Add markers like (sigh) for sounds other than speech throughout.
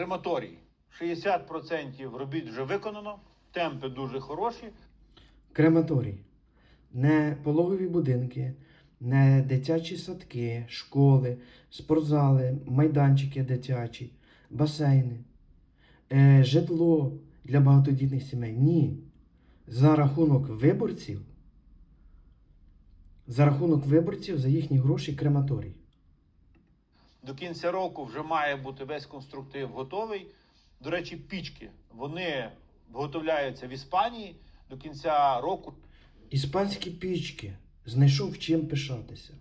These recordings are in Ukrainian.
Крематорій. 60% робіт вже виконано, темпи дуже хороші. Крематорій. Не пологові будинки, не дитячі садки, школи, спортзали, майданчики дитячі, басейни, е, житло для багатодітних сімей. Ні. За рахунок виборців, за рахунок виборців за їхні гроші крематорій. До кінця року вже має бути весь конструктив готовий. До речі, пічки вони виготовляються в Іспанії до кінця року. Іспанські пічки. Знайшов чим пишатися.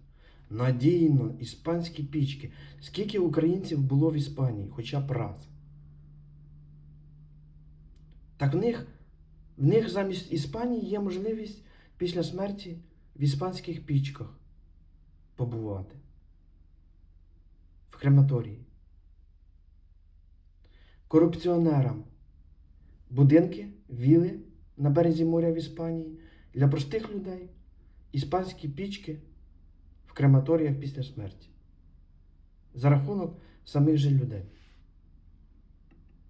Надійно, іспанські пічки. Скільки українців було в Іспанії, хоча б раз. Так в них, в них замість Іспанії є можливість після смерті в іспанських пічках побувати. Крематорії. Корупціонерам будинки, віли на березі моря в Іспанії. Для простих людей іспанські пічки в крематоріях після смерті. За рахунок самих же людей.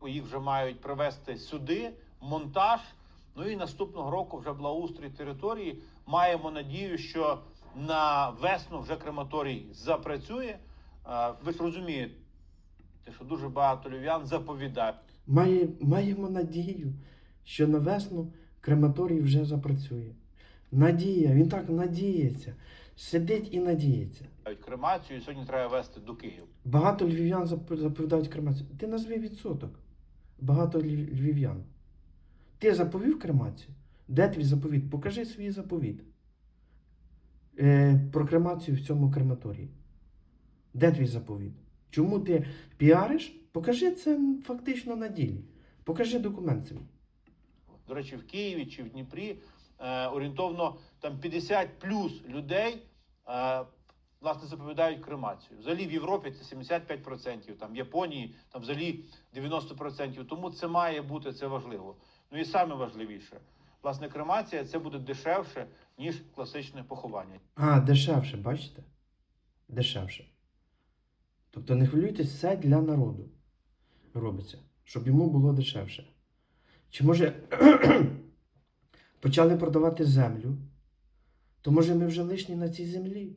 Їх вже мають привезти сюди, монтаж. Ну і наступного року вже благоустрій території. Маємо надію, що на весну вже крематорій запрацює. Ви ж розумієте, що дуже багато львів'ян заповідають. Має, маємо надію, що на весну крематорій вже запрацює. Надія, він так надіється, сидить і надіється. кремацію, і сьогодні треба везти до Києва. Багато львів'ян заповідають кремацію. Ти назви відсоток. Багато львів'ян. Ти заповів кремацію? Де твій заповіт? Покажи свій заповіт. Е, про кремацію в цьому крематорії. Де твій заповіт? Чому ти піариш? Покажи це фактично на ділі. Покажи документ свій. До речі, в Києві чи в Дніпрі е, орієнтовно там 50 плюс людей е, власне заповідають кремацію. Взагалі в Європі це 75%, там в Японії там взагалі 90%. Тому це має бути це важливо. Ну і саме важливіше, власне, кремація це буде дешевше, ніж класичне поховання. А, дешевше, бачите? Дешевше. Тобто не хвилюйтесь, все для народу робиться, щоб йому було дешевше. Чи може (clears throat) почали продавати землю, то може ми вже лишні на цій землі?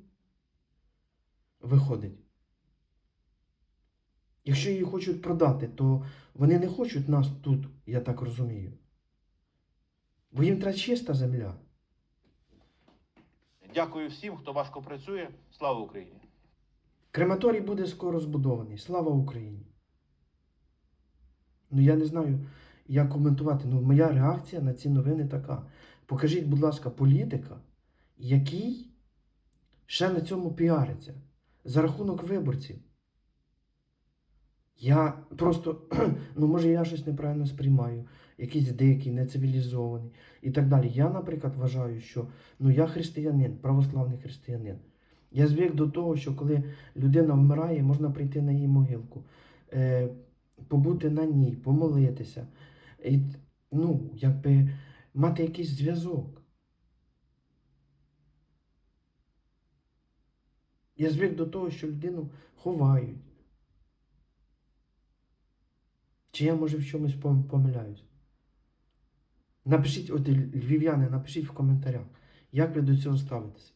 Виходить. Якщо її хочуть продати, то вони не хочуть нас тут, я так розумію. Бо їм треба чиста земля. Дякую всім, хто важко працює. Слава Україні! Крематорій буде скоро збудований. Слава Україні! Ну я не знаю, як коментувати. Ну, моя реакція на ці новини така. Покажіть, будь ласка, політика, який ще на цьому піариться за рахунок виборців. Я просто, (clears throat) ну може я щось неправильно сприймаю, якийсь дикий, нецивілізований і так далі. Я, наприклад, вважаю, що ну я християнин, православний християнин. Я звик до того, що коли людина вмирає, можна прийти на її могилку, е, побути на ній, помолитися, і, ну, якби мати якийсь зв'язок. Я звик до того, що людину ховають. Чи я, може, в чомусь помиляюсь? Напишіть, от львів'яни, напишіть в коментарях, як ви до цього ставитеся.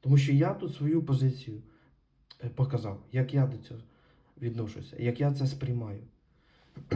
Тому що я тут свою позицію е, показав, як я до цього відношуся, як я це сприймаю. (clears throat)